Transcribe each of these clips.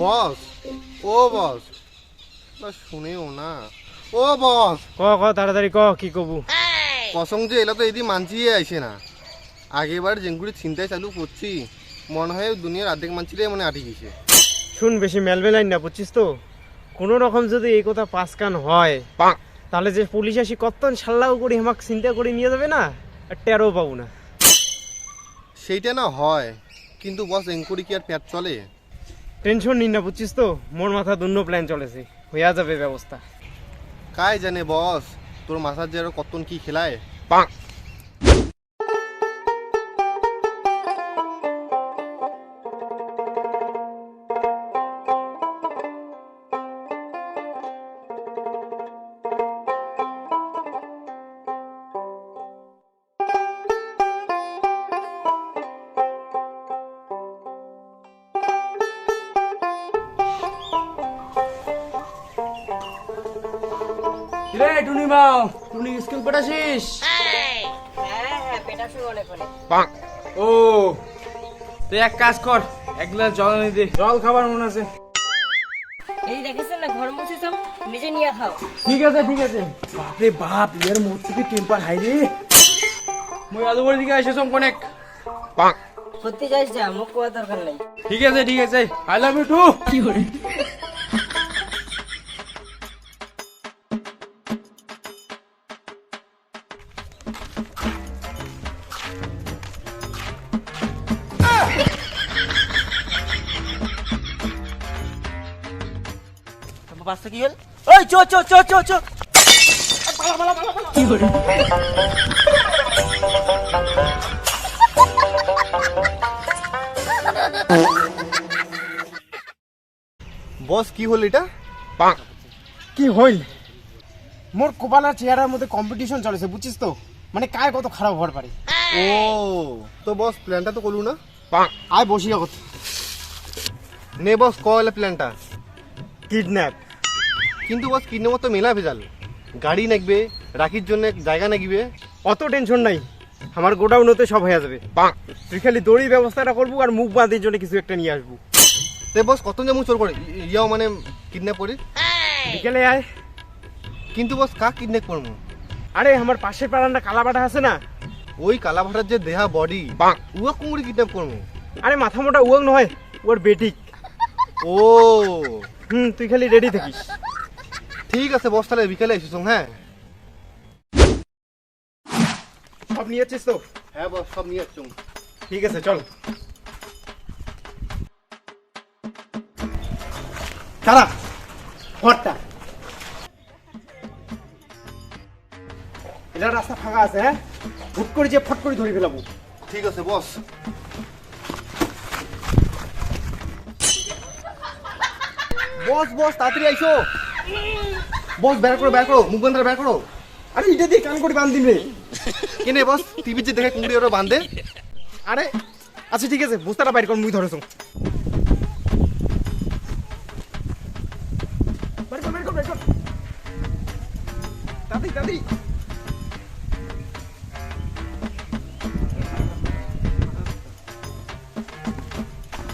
বস ও বস। শুনেও না। ও বস। ক ক তাড়াতাড়ি ক কি কবু? কসং যে এলো তো এদি মানছি আইছে না। আগেবার জেঙ্গুড়ি চিন্তায় চালু করছি মনে হয় দুনিয়ার আর্ধেক মানছিলে মনে আটি গেছে। শুন বেশি মেলবেলাই না বুঝছিস তো? কোনো রকম যদি এই কথা পাস কান হয় তাহলে যে পুলিশ আসি কতক্ষণ সাল্লাও করি আমাকে চিন্তা করে নিয়ে যাবে না টেরও পাবো না। সেইটা না হয় কিন্তু বস এঙ্কুরি কি আর প্যাট চলে? টেনশন নিন না বুঝছিস তো? মোর মাথা দুন্য প্ল্যান চলেছে। হইয়া যাবে ব্যবস্থা। কাই জানে বস তোর মাথার যে আরও কতন কি খেলায়? রে টুনি মাও টুনি স্কুল পড়াছিস পেটা শুরু অনেক অনেক ও তুই এক কাজ কর এক গ্লাস জল এনে দে। জল খাবার মনে আছে। এই দেখেছেন না ঘর মুছে নিজে নিয়ে খাও। ঠিক আছে ঠিক আছে। বাপরে বাপ মোট থেকে টেম্পার হাই রে। মই আলু বড়ি দিকে এসেছম কনেক। সত্যি যাইস যা মুখ কোয়ার দরকার নাই। ঠিক আছে ঠিক আছে। আই লাভ ইউ টু বাচ্চা কি হল? ওই চো চো চো চো চো। বস কি হল এটা? কি হইল? মোর কোপালার চেহারার মধ্যে কম্পিটিশন চলেছে বুঝছিস তো? মানে কায় কত খারাপ হওয়ার পারে? ও তো বস প্ল্যানটা তো করলু না? আয় বসি কথা নে বস কল প্ল্যানটা কিডন্যাপ কিন্তু বস কিডন্যাপ তো মেলা ভেজাল। গাড়ি নাকবে রাখির জন্য জায়গা নাগিবে অত টেনশন নাই। আমার গোডাউনতে সব হয়ে যাবে। তুই খালি দড়ি ব্যবস্থাটা করব আর মুখ বাঁধির জন্য কিছু একটা নিয়ে আসব। তে বস কত যেমন চোর করে? ইয়াও মানে কিডন্যাপ করি। বিকেলে আয়। কিন্তু বস কাক কিডন্যাপ করব? আরে আমার পাশের পাড়ানটা কালাবাটা আছে না? ওই কালাভাটার যে দেহা বডি উয়া কুমড়ি কিডন্যাপ করব? আরে মাথা মোটা উয়াং নয় ওর বেটিক। ও। হুম তুই খালি রেডি থাকিস। ঠিক আছে বস তাহলে বিকেলে এসেছ হ্যাঁ? সব নিয়েছিস তো? হ্যাঁ বস সব নিয়ে আসছ ঠিক আছে চল। খারাপ ঘরটা। এটা রাস্তা ফাঁকা আছে হ্যাঁ? হুট করে যে ফট করে ধরে ফেলাবো। ঠিক আছে বস। বস বস তাড়াতাড়ি আইসো। বস বের করো বের করো মুখ বন্ধ বের করো। আরে এটা দিয়ে কান করে বান্ধি রে। কেনে বস টিভির যে দেখে কুমড়ি ওরা বান্ধে। আরে আচ্ছা ঠিক আছে বস্তাটা বাইর কর মুই ধরেছ। তাড়াতাড়ি তাড়াতাড়ি।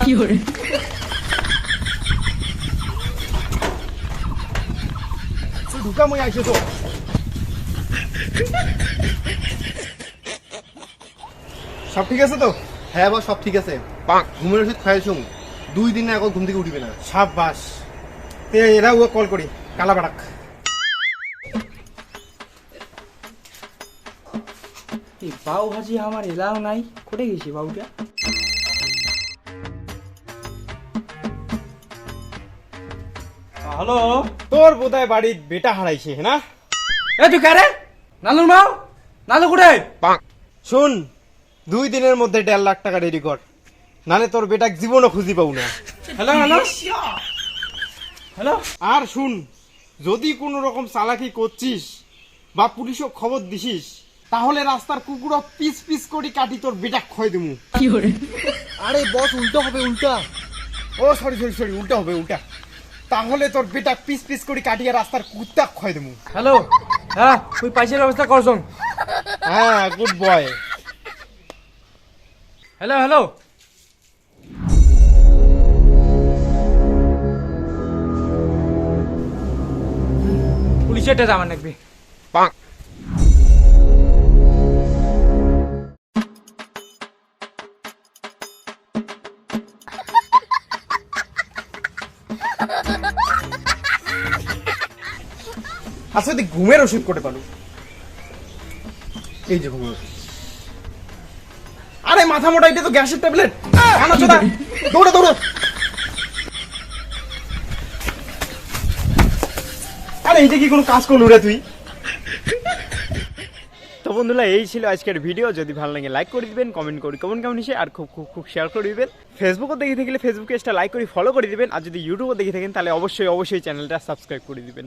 তুই ঢুকা মই আইছো তো সব ঠিক আছে তো? হ্যাঁ বস সব ঠিক আছে। ঘুমের ওষুধ খাইছুম দুই দিনে এখন ঘুম থেকে উঠিবে না। সাবাস তে এরা ও কল করি। কালা বাড়াক এই পাও ভাজি আমার এলাও নাই। কোটে গেছি বাবুটা হ্যালো? তোর বোধহয় বাড়ির বেটা হারাইছে না? এ তুই কারে? নালুর মাও? নালু কোটে শুন দুই দিনের মধ্যে দেড় লাখ টাকা রেডি কর। নালে তোর বেটা জীবনও খুঁজি পাবো না। Hello hello hello? আর শুন যদি কোনো রকম চালাকি করছিস বা পুলিশও খবর দিছিস তাহলে রাস্তার কুকুর পিস পিস করে কাটি তোর বেটা খয় দিমু আরে বস উল্টো হবে উল্টা। ও সরি সরি সরি উল্টা হবে উল্টা। তাহলে তোর বেটা পিস পিস করে কাটিয়ে রাস্তার কুত্তা খয় দেবো। হ্যালো। হ্যাঁ তুই পাইসের ব্যবস্থা করছন হ্যাঁ গুড বয় হ্যালো হ্যালো। পুলিশে টেজা আমার নাকবি পাঁক। আচ্ছা তুই ঘুমের ওষুধ করে পারো এই যে ঘুমের আরে, মাথা মোটা, এটা তো গ্যাসের ট্যাবলেট। আনা চোদা। দৌড়ে দৌড়ে। আরে, এইটা কি কোনো কাজ করল রে তুই? তো বন্ধুরা, এই ছিল আজকের ভিডিও যদি ভালো লাগে লাইক করে দিবেন কমেন্ট করে কমেন্ট কেমন হিসেবে আর খুব খুব খুব শেয়ার করে দিবেন। ফেসবুকও দেখে থাকলে ফেসবুকে পেজটা লাইক করে ফলো করে দিবেন। আর যদি ইউটিউবও দেখে থাকেন, তাহলে অবশ্যই অবশ্যই চ্যানেলটা সাবস্ক্রাইব করে দিবেন।